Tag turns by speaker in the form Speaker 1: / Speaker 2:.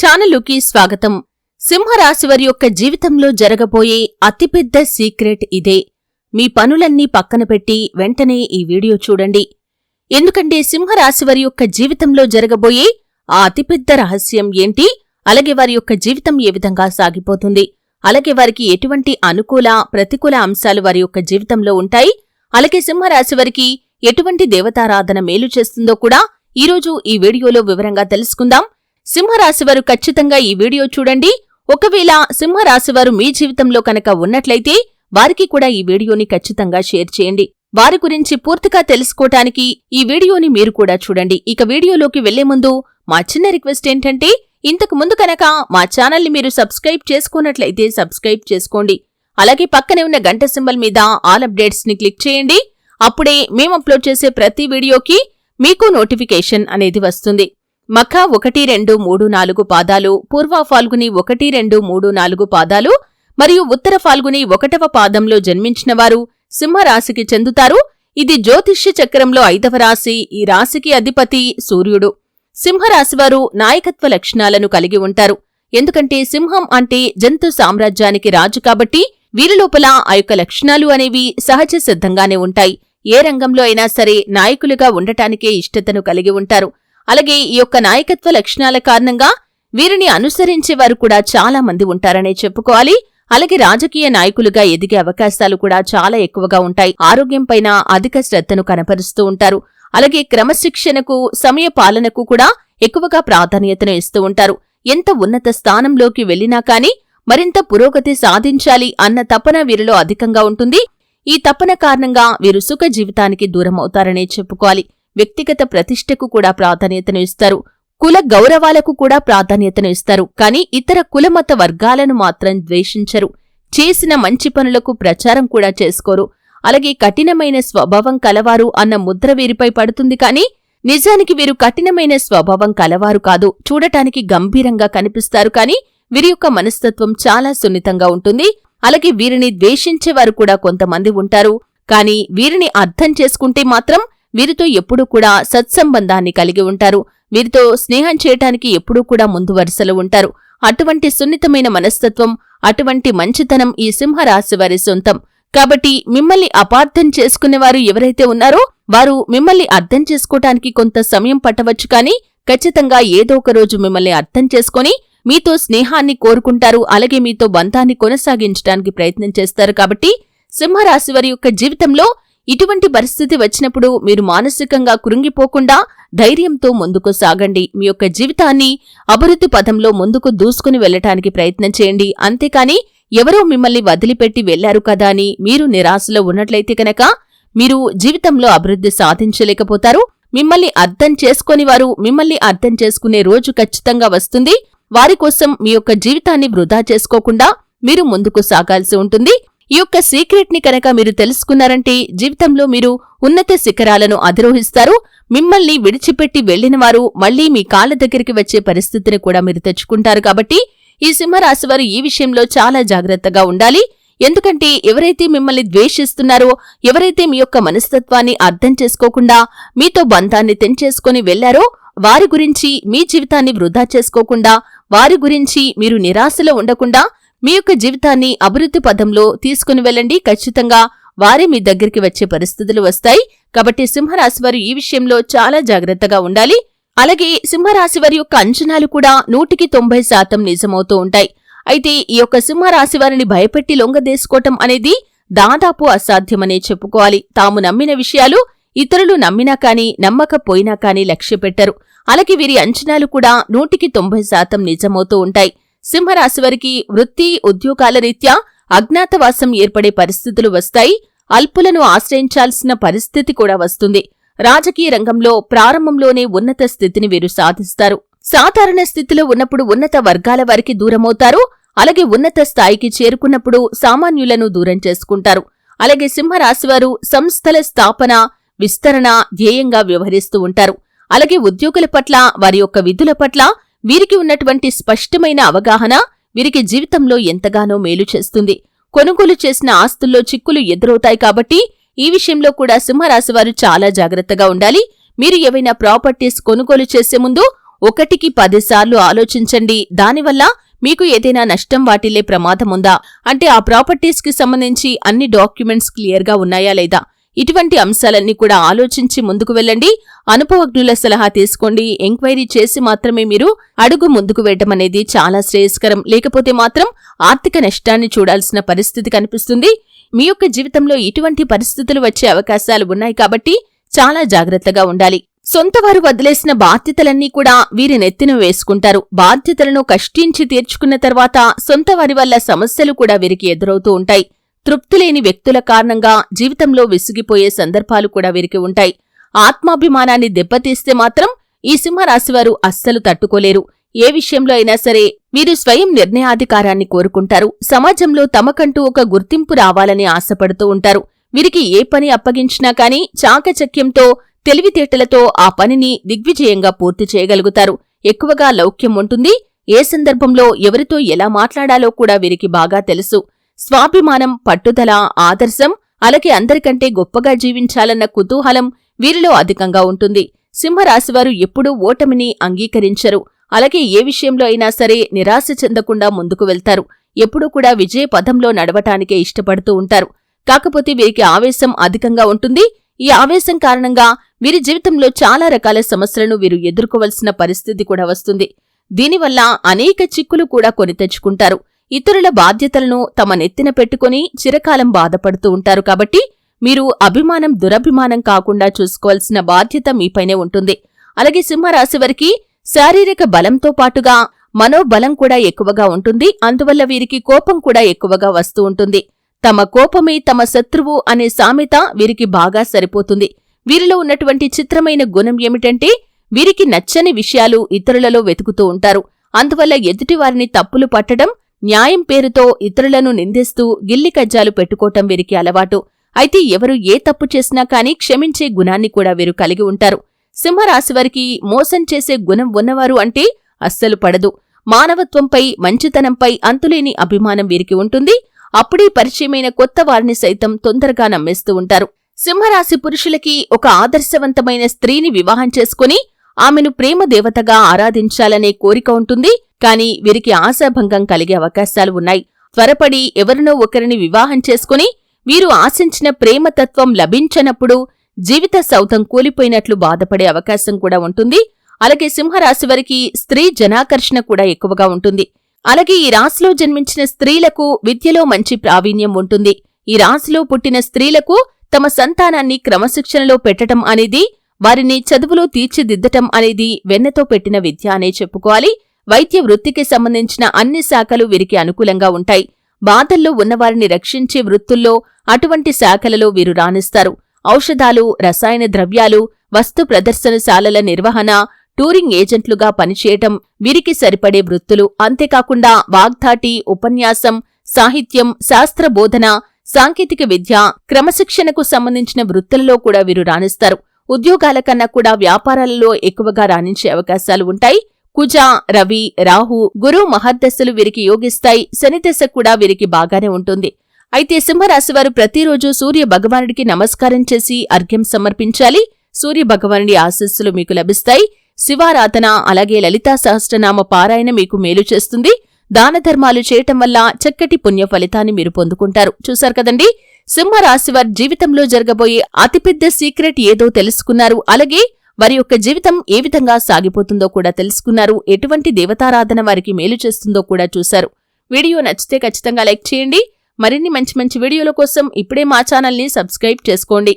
Speaker 1: ఛానలుకి స్వాగతం. సింహరాశివారి యొక్క జీవితంలో జరగబోయే అతిపెద్ద సీక్రెట్ ఇదే. మీ పనులన్నీ పక్కన పెట్టి వెంటనే ఈ వీడియో చూడండి. ఎందుకంటే సింహరాశివారి యొక్క జీవితంలో జరగబోయే ఆ అతిపెద్ద రహస్యం ఏంటి? అలాగే వారి యొక్క జీవితం ఏ విధంగా సాగిపోతుంది? అలాగే వారికి ఎటువంటి అనుకూల ప్రతికూల అంశాలు వారి యొక్క జీవితంలో ఉంటాయి? అలాగే సింహరాశి వారికి ఎటువంటి దేవతారాధన మేలు చేస్తుందో కూడా ఈరోజు ఈ వీడియోలో వివరంగా తెలుసుకుందాం. సింహరాశివారు ఖచ్చితంగా ఈ వీడియో చూడండి. ఒకవేళ సింహరాశివారు మీ జీవితంలో కనుక ఉన్నట్లయితే వారికి కూడా ఈ వీడియోని ఖచ్చితంగా షేర్ చేయండి. వారి గురించి పూర్తిగా తెలుసుకోవటానికి ఈ వీడియోని మీరు కూడా చూడండి. ఇక వీడియోలోకి వెళ్ళే ముందు మా చిన్న రిక్వెస్ట్ ఏంటంటే ఇంతకు ముందు కనుక మా ఛానల్ని మీరు సబ్స్క్రైబ్ చేసుకున్నట్లయితే సబ్స్క్రైబ్ చేసుకోండి. అలాగే పక్కనే ఉన్న గంట సింబల్ మీద ఆల్ అప్డేట్స్ని క్లిక్ చేయండి. అప్పుడే మేము అప్లోడ్ చేసే ప్రతి వీడియోకి మీకు నోటిఫికేషన్ అనేది వస్తుంది. మఖ ఒకటి రెండు మూడు నాలుగు పాదాలు పూర్వ ఫాల్గుని ఒకటి రెండు మూడు నాలుగు పాదాలు మరియు ఉత్తర ఫాల్గుని ఒకటవ పాదంలో జన్మించినవారు సింహరాశికి చెందుతారు. ఇది జ్యోతిష్య చక్రంలో ఐదవ రాశి. ఈ రాశికి అధిపతి సూర్యుడు. సింహరాశివారు నాయకత్వ లక్షణాలను కలిగి ఉంటారు. ఎందుకంటే సింహం అంటే జంతు సామ్రాజ్యానికి రాజు కాబట్టి వీరిలోపల ఆ యొక్క లక్షణాలు అనేవి సహజ సిద్ధంగానే ఉంటాయి. ఏ రంగంలో అయినా సరే నాయకులుగా ఉండటానికే ఇష్టతను కలిగి ఉంటారు. అలాగే ఈ యొక్క నాయకత్వ లక్షణాల కారణంగా వీరిని అనుసరించేవారు కూడా చాలా మంది ఉంటారనే చెప్పుకోవాలి. అలాగే రాజకీయ నాయకులుగా ఎదిగే అవకాశాలు కూడా చాలా ఎక్కువగా ఉంటాయి. ఆరోగ్యం పైన అధిక శ్రద్ధను కనపరుస్తూ ఉంటారు. అలాగే క్రమశిక్షణకు సమయ పాలనకు కూడా ఎక్కువగా ప్రాధాన్యతను ఇస్తూ ఉంటారు. ఎంత ఉన్నత స్థానంలోకి వెళ్ళినా కానీ మరింత పురోగతి సాధించాలి అన్న తపన వీరిలో అధికంగా ఉంటుంది. ఈ తపన కారణంగా వీరు సుఖ జీవితానికి దూరమవుతారనే చెప్పుకోవాలి. వ్యక్తిగత ప్రతిష్టకు కూడా ప్రాధాన్యతను ఇస్తారు. కుల గౌరవాలకు కూడా ప్రాధాన్యతను ఇస్తారు. కానీ ఇతర కులమత వర్గాలను మాత్రం ద్వేషించరు. చేసిన మంచి పనులకు ప్రచారం కూడా చేసుకోరు. అలాగే కఠినమైన స్వభావం కలవారు అన్న ముద్ర వీరిపై పడుతుంది కానీ నిజానికి వీరు కఠినమైన స్వభావం కలవారు కాదు. చూడటానికి గంభీరంగా కనిపిస్తారు కానీ వీరి యొక్క మనస్తత్వం చాలా సున్నితంగా ఉంటుంది. అలాగే వీరిని ద్వేషించేవారు కూడా కొంతమంది ఉంటారు. కానీ వీరిని అర్థం చేసుకుంటే మాత్రం వీరితో ఎప్పుడూ కూడా సత్సంబంధాన్ని కలిగి ఉంటారు. వీరితో స్నేహం చేయటానికి ఎప్పుడూ కూడా ముందు వరుసలో ఉంటారు. అటువంటి సున్నితమైన మనస్తత్వం అటువంటి మంచితనం ఈ సింహరాశి వారి సొంతం. కాబట్టి మిమ్మల్ని అపార్థం చేసుకునేవారు ఎవరైతే ఉన్నారో వారు మిమ్మల్ని అర్థం చేసుకోవటానికి కొంత సమయం పట్టవచ్చు కానీ ఖచ్చితంగా ఏదో ఒక రోజు మిమ్మల్ని అర్థం చేసుకొని మీతో స్నేహాన్ని కోరుకుంటారు అలాగే మీతో బంధాన్ని కొనసాగించడానికి ప్రయత్నం చేస్తారు. కాబట్టి సింహరాశి వారి యొక్క జీవితంలో ఇటువంటి పరిస్థితి వచ్చినప్పుడు మీరు మానసికంగా కురుంగిపోకుండా ధైర్యంతో ముందుకు సాగండి. మీ యొక్క జీవితాన్ని అభివృద్ధి పథంలో ముందుకు దూసుకుని వెళ్ళటానికి ప్రయత్నం చేయండి. అంతేకాని ఎవరో మిమ్మల్ని వదిలిపెట్టి వెళ్ళారు కదా అని మీరు నిరాశలో ఉన్నట్లయితే కనుక మీరు జీవితంలో అభివృద్ధి సాధించలేకపోతారు. మిమ్మల్ని అర్థం చేసుకుని వారు మిమ్మల్ని అర్థం చేసుకునే రోజు ఖచ్చితంగా వస్తుంది. వారి కోసం మీ యొక్క జీవితాన్ని వృధా చేసుకోకుండా మీరు ముందుకు సాగాల్సి ఉంటుంది. ఈ యొక్క సీక్రెట్ని కనుక మీరు తెలుసుకున్నారంటే జీవితంలో మీరు ఉన్నత శిఖరాలను అధిరోహిస్తారు. మిమ్మల్ని విడిచిపెట్టి వెళ్ళిన వారు మళ్ళీ మీ కాళ్ళ దగ్గరికి వచ్చే పరిస్థితిని కూడా మీరు తెచ్చుకుంటారు కాబట్టి ఈ సింహరాశి వారు ఈ విషయంలో చాలా జాగ్రత్తగా ఉండాలి. ఎందుకంటే ఎవరైతే మిమ్మల్ని ద్వేషిస్తున్నారో ఎవరైతే మీ యొక్క మనస్తత్వాన్ని అర్థం చేసుకోకుండా మీతో బంధాన్ని తెంచేసుకుని వెళ్ళారో వారి గురించి మీ జీవితాన్ని వృధా చేసుకోకుండా వారి గురించి మీరు నిరాశలో ఉండకుండా మీ యొక్క జీవితాన్ని అభివృద్ధి పదంలో తీసుకుని వెళ్ళండి. ఖచ్చితంగా వారే మీ దగ్గరికి వచ్చే పరిస్థితులు వస్తాయి. కాబట్టి సింహరాశి వారు ఈ విషయంలో చాలా జాగ్రత్తగా ఉండాలి. అలాగే సింహరాశి వారి యొక్క అంచనాలు కూడా నూటికి తొంభై శాతం నిజమవుతూ ఉంటాయి. అయితే ఈ యొక్క సింహరాశి వారిని భయపెట్టి లొంగదేసుకోవటం అనేది దాదాపు అసాధ్యమనే చెప్పుకోవాలి. తాము నమ్మిన విషయాలు ఇతరులు నమ్మినా కానీ నమ్మకపోయినా కాని లక్ష్యపెట్టరు. అలాగే వీరి అంచనాలు కూడా నూటికి తొంభై శాతం నిజమవుతూ ఉంటాయి. సింహరాశి వారికి వృత్తి ఉద్యోగాల రీత్యా అజ్ఞాతవాసం ఏర్పడే పరిస్థితులు వస్తాయి. అల్పులను ఆశ్రయించాల్సిన పరిస్థితి కూడా వస్తుంది. రాజకీయ రంగంలో ప్రారంభంలోనే ఉన్నత స్థితిని వీరు సాధిస్తారు. సాధారణ స్థితిలో ఉన్నప్పుడు ఉన్నత వర్గాల వారికి దూరమవుతారు. అలాగే ఉన్నత స్థాయికి చేరుకున్నప్పుడు సామాన్యులను దూరం చేసుకుంటారు. అలాగే సింహరాశివారు సంస్థల స్థాపన విస్తరణ ధ్యేయంగా వ్యవహరిస్తూ ఉంటారు. అలాగే ఉద్యోగుల పట్ల వారి యొక్క విధుల పట్ల వీరికి ఉన్నటువంటి స్పష్టమైన అవగాహన వీరికి జీవితంలో ఎంతగానో మేలు చేస్తుంది. కొనుగోలు చేసిన ఆస్తుల్లో చిక్కులు ఎదురవుతాయి కాబట్టి ఈ విషయంలో కూడా సింహరాశివారు చాలా జాగ్రత్తగా ఉండాలి. మీరు ఏవైనా ప్రాపర్టీస్ కొనుగోలు చేసే ముందు ఒకటికి పదిసార్లు ఆలోచించండి. దానివల్ల మీకు ఏదైనా నష్టం వాటిల్లే ప్రమాదముందా అంటే ఆ ప్రాపర్టీస్కి సంబంధించి అన్ని డాక్యుమెంట్స్ క్లియర్గా ఉన్నాయా లేదా? ఇటువంటి అంశాలన్నీ కూడా ఆలోచించి ముందుకు వెళ్ళండి. అనుభవజ్ఞుల సలహా తీసుకోండి. ఎంక్వైరీ చేసి మాత్రమే మీరు అడుగు ముందుకు వేయటం అనేది చాలా శ్రేయస్కరం. లేకపోతే మాత్రం ఆర్థిక నష్టాన్ని చూడాల్సిన పరిస్థితి కనిపిస్తుంది. మీ యొక్క జీవితంలో ఇటువంటి పరిస్థితులు వచ్చే అవకాశాలు ఉన్నాయి కాబట్టి చాలా జాగ్రత్తగా ఉండాలి. సొంత వారు వదిలేసిన బాధ్యతలన్నీ కూడా వీరి నెత్తిన వేసుకుంటారు. బాధ్యతలను కష్టించి తీర్చుకున్న తర్వాత సొంత వారి వల్ల సమస్యలు కూడా వీరికి ఎదురవుతూ ఉంటాయి. తృప్తిలేని వ్యక్తుల కారణంగా జీవితంలో విసిగిపోయే సందర్భాలు కూడా వీరికి ఉంటాయి. ఆత్మాభిమానాన్ని దెబ్బతీస్తే మాత్రం ఈ సింహరాశివారు అస్సలు తట్టుకోలేరు. ఏ విషయంలో అయినా సరే వీరు స్వయం నిర్ణయాధికారాన్ని కోరుకుంటారు. సమాజంలో తమకంటూ ఒక గుర్తింపు రావాలని ఆశపడుతూ ఉంటారు. వీరికి ఏ పని అప్పగించినా కానీ చాకచక్యంతో తెలివితేటలతో ఆ పనిని దిగ్విజయంగా పూర్తి చేయగలుగుతారు. ఎక్కువగా లౌక్యం ఉంటుంది. ఏ సందర్భంలో ఎవరితో ఎలా మాట్లాడాలో కూడా వీరికి బాగా తెలుసు. స్వాభిమానం పట్టుదల ఆదర్శం అలాగే అందరికంటే గొప్పగా జీవించాలన్న కుతూహలం వీరిలో అధికంగా ఉంటుంది. సింహరాశివారు ఎప్పుడూ ఓటమిని అంగీకరించరు. అలాగే ఏ విషయంలో అయినా సరే నిరాశ చెందకుండా ముందుకు వెళ్తారు. ఎప్పుడూ కూడా విజయ పదంలో నడవటానికే ఇష్టపడుతూ ఉంటారు. కాకపోతే వీరికి ఆవేశం అధికంగా ఉంటుంది. ఈ ఆవేశం కారణంగా వీరి జీవితంలో చాలా రకాల సమస్యలను వీరు ఎదుర్కోవలసిన పరిస్థితి కూడా వస్తుంది. దీనివల్ల అనేక చిక్కులు కూడా కొని తెచ్చుకుంటారు. ఇతరుల బాధ్యతలను తమ నెత్తిన పెట్టుకుని చిరకాలం బాధపడుతూ ఉంటారు కాబట్టి మీరు అభిమానం దురభిమానం కాకుండా చూసుకోవాల్సిన బాధ్యత మీపైనే ఉంటుంది. అలాగే సింహరాశి వారికి శారీరక బలంతో పాటుగా మనోబలం కూడా ఎక్కువగా ఉంటుంది. అందువల్ల వీరికి కోపం కూడా ఎక్కువగా వస్తూ ఉంటుంది. తమ కోపమే తమ శత్రువు అనే సామెత వీరికి బాగా సరిపోతుంది. వీరిలో ఉన్నటువంటి చిత్రమైన గుణం ఏమిటంటే వీరికి నచ్చని విషయాలు ఇతరులలో వెతుకుతూ ఉంటారు. అందువల్ల ఎదుటివారిని తప్పులు పట్టడం న్యాయం పేరుతో ఇతరులను నిందిస్తూ గిల్లి కజ్జాలు పెట్టుకోవటం వీరికి అలవాటు. అయితే ఎవరు ఏ తప్పు చేసినా కానీ క్షమించే గుణాన్ని కూడా వీరు కలిగి ఉంటారు. సింహరాశివారికి మోసం చేసే గుణం ఉన్నవారు అంటే అస్సలు పడదు. మానవత్వంపై మంచితనంపై అంతులేని అభిమానం వీరికి ఉంటుంది. అప్పుడే పరిచయమైన కొత్త వారిని సైతం తొందరగా నమ్మేస్తూ ఉంటారు. సింహరాశి పురుషులకి ఒక ఆదర్శవంతమైన స్త్రీని వివాహం చేసుకుని ఆమెను ప్రేమ దేవతగా ఆరాధించాలనే కోరిక ఉంటుంది. కాని వీరికి ఆశాభంగం కలిగే అవకాశాలు ఉన్నాయి. త్వరపడి ఎవరినో ఒకరిని వివాహం చేసుకుని వీరు ఆశించిన ప్రేమతత్వం లభించనప్పుడు జీవిత సౌధం కూలిపోయినట్లు బాధపడే అవకాశం కూడా ఉంటుంది. అలాగే సింహరాశి వారికి స్త్రీ జనాకర్షణ కూడా ఎక్కువగా ఉంటుంది. అలాగే ఈ రాశిలో జన్మించిన స్త్రీలకు విద్యలో మంచి ప్రావీణ్యం ఉంటుంది. ఈ రాశిలో పుట్టిన స్త్రీలకు తమ సంతానాన్ని క్రమశిక్షణలో పెట్టటం అనేది వారిని చదువులో తీర్చిదిద్దటం అనేది వెన్నతో పెట్టిన విద్య అనే చెప్పుకోవాలి. వైద్య వృత్తికి సంబంధించిన అన్ని శాఖలు వీరికి అనుకూలంగా ఉంటాయి. బాధల్లో ఉన్నవారిని రక్షించే వృత్తుల్లో అటువంటి శాఖలలో వీరు రాణిస్తారు. ఔషధాలు రసాయన ద్రవ్యాలు వస్తు ప్రదర్శనశాలల నిర్వహణ టూరింగ్ ఏజెంట్లుగా పనిచేయటం వీరికి సరిపడే వృత్తులు. అంతేకాకుండా వాగ్ధాటి ఉపన్యాసం సాహిత్యం శాస్త్రబోధన సాంకేతిక విద్య క్రమశిక్షణకు సంబంధించిన వృత్తులలో కూడా వీరు రాణిస్తారు. ఉద్యోగాల కన్నా కూడా వ్యాపారాలలో ఎక్కువగా రాణించే అవకాశాలు ఉంటాయి. కుజ రవి రాహు గురు మహర్దశలు వీరికి యోగిస్తాయి. శనిదశ కూడా వీరికి బాగానే ఉంటుంది. అయితే సింహరాశివారు ప్రతిరోజు సూర్య భగవానుడికి నమస్కారం చేసి అర్ఘ్యం సమర్పించాలి. సూర్య భగవానుడి ఆశస్సులు మీకు లభిస్తాయి. శివారాధన అలాగే లలితా సహస్రనామ పారాయణ మీకు మేలు చేస్తుంది. దాన ధర్మాలు చేయటం వల్ల చక్కటి పుణ్య ఫలితాన్ని మీరు పొందుకుంటారు. చూశారు కదండి? సింహరాశివారి జీవితంలో జరగబోయే అతిపెద్ద సీక్రెట్ ఏదో తెలుసుకున్నారు. అలాగే వారి యొక్క జీవితం ఏ విధంగా సాగిపోతుందో కూడా తెలుసుకున్నారు. ఎటువంటి దేవతారాధన వారికి మేలు చేస్తుందో కూడా చూశారు. వీడియో నచ్చితే ఖచ్చితంగా లైక్ చేయండి. మరిన్ని మంచి మంచి వీడియోల కోసం ఇప్పుడే మా ఛానల్ని సబ్స్క్రైబ్ చేసుకోండి.